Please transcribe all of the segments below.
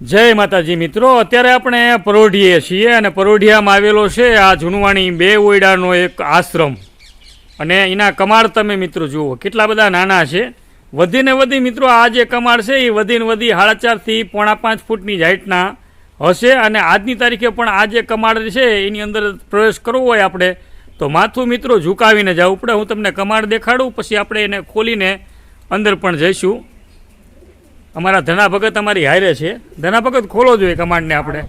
જય માતાજી મિત્રો, અત્યારે આપણે પરોઢીએ છીએ અને પરોઢિયામાં આવેલો છે આ જૂનવાણી બે ઓયડાનો એક આશ્રમ. અને એના કમાડ તમે મિત્રો જુઓ, કેટલા બધા નાના છે. વધીને વધી મિત્રો, આ જે કમાડ છે એ વધીને વધી સાડા ચારથી પોણા પાંચ ફૂટની હાઇટના હશે અને આજની તારીખે પણ આ જે કમાડ છે એની અંદર પ્રવેશ કરવો હોય આપણે, તો માથું મિત્રો ઝુકાવીને જવું પડે. હું તમને કમાડ દેખાડું, પછી આપણે એને ખોલીને અંદર પણ જઈશું. અમારા ધના ભગત અમારી હારે છે. ધના ભગત ખોલો જોઈએ કમાન્ડને આપણે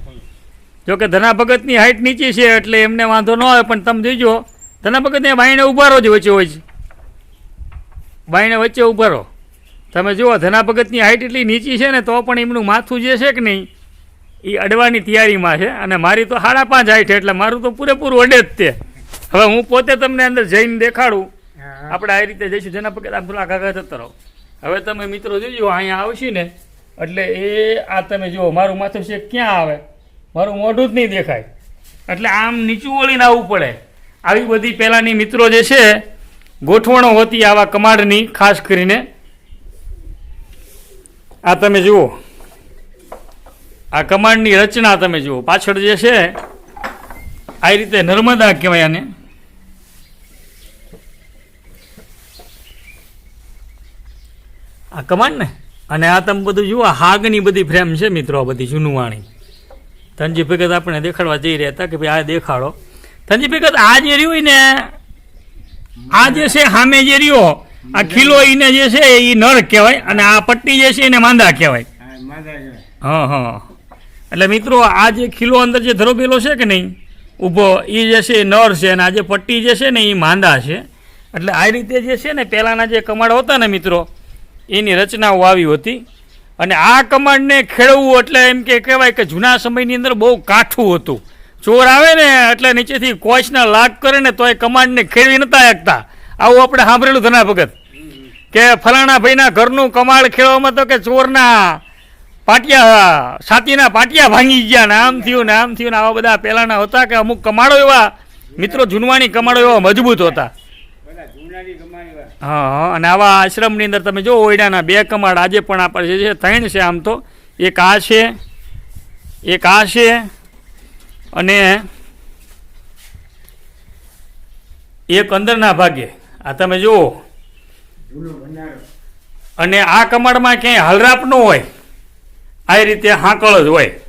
જો કે ધના ભગતની હાઇટ નીચી છે એટલે એમને વાંધો ન આવે પણ તમે જોઈજો ધના ભગતને બાઈને ઉભારો જ વચ્ચે હોય છે. બાઈને વચ્ચે ઉભારો. તમે જુઓ ધના ભગતની હાઇટ એટલી નીચી છે ને તો પણ એમનું માથું જે છે કે નહીં એ અડવાની તૈયારીમાં છે. અને મારી તો સાડા પાંચ હાઈટ એટલે મારું તો પૂરેપૂરું અડે જ તે. હવે હું પોતે તમને અંદર જઈને દેખાડું. આપણે આ રીતે જઈશું. જેના પગે આમ થોડા આગળ થતો રહો. હવે તમે મિત્રો જોજો, અહીંયા આવશે ને, એટલે એ આ તમે જુઓ, મારું માથું છે ક્યાં આવે? મારું મોઢું જ નહીં દેખાય. એટલે આમ નીચું વળીને આવવું પડે. આવી બધી પહેલાંની મિત્રો જે છે, ગોઠવણો હોતી આવા કમાડની, ખાસ કરીને. આ તમે જુઓ. આ કમાન્ડની રચના તમે જુઓ. પાછળ જે છે, આ રીતે નર્મદા કહેવાય આને. આ કમાન ને? અને આ તમે બધું જુઓ હાગની બધી ફ્રેમ છે મિત્રો, આ બધી જૂનવાણી. ધનજી ભગત આપણે દેખાડવા જઈ રહ્યા હતા કે ભાઈ આ દેખાડો. ધનજી ભગત, આ જે રહ્યું ને આ જે છે સામે જે રહ્યો, આ ખીલો ઈને જે છે એ નર કહેવાય અને આ પટ્ટી જે છે એને માંદા કહેવાય. હા હા. એટલે મિત્રો, આ જે ખીલો અંદર જે ધરોબેલો છે કે નહીં, ઊભો એ જે છે એ નર છે અને આ જે પટ્ટી જે છે ને એ માંદા છે. એટલે આ રીતે જે છે ને, પહેલાંના જે કમાડ હતા ને મિત્રો એની રચનાઓ આવી હતી. અને આ કમાન્ડને ખેડવવું એટલે એમ કે કહેવાય કે જૂના સમયની અંદર બહુ કાઠું હતું. ચોર આવે ને એટલે નીચેથી કોચના લાગ કરે ને તો એ કમાન્ડને ખેડવી નતા શકતા આવું આપણે સાંભળેલું ધના ભગત? કે ફલાણા ભાઈના ઘરનું કમાડ ખેડવામાં તો કે ચોરના પાટિયા છાતીના પાટિયા ભાંગી ગયા ને આમ થયું ને આમ થયું ને આવા બધા પહેલાના હતા કે અમુક કમાડો એવા, મિત્રો જૂનવાણી કમાડો એવા મજબૂત હતા. હા અને આવા આશ્રમની અંદર તમે જો ઓયડાના બે કમાડ, આજે પણ આપણે છે, ત્રણ છે આમ તો. એક આ છે, એક આ છે, અને એક અંદરના ભાગે. આ તમે જુઓ. અને આ કમાડમાં ક્યાંય હલરાપ ન હોય. આ રીતે હાંકળ જ હોય.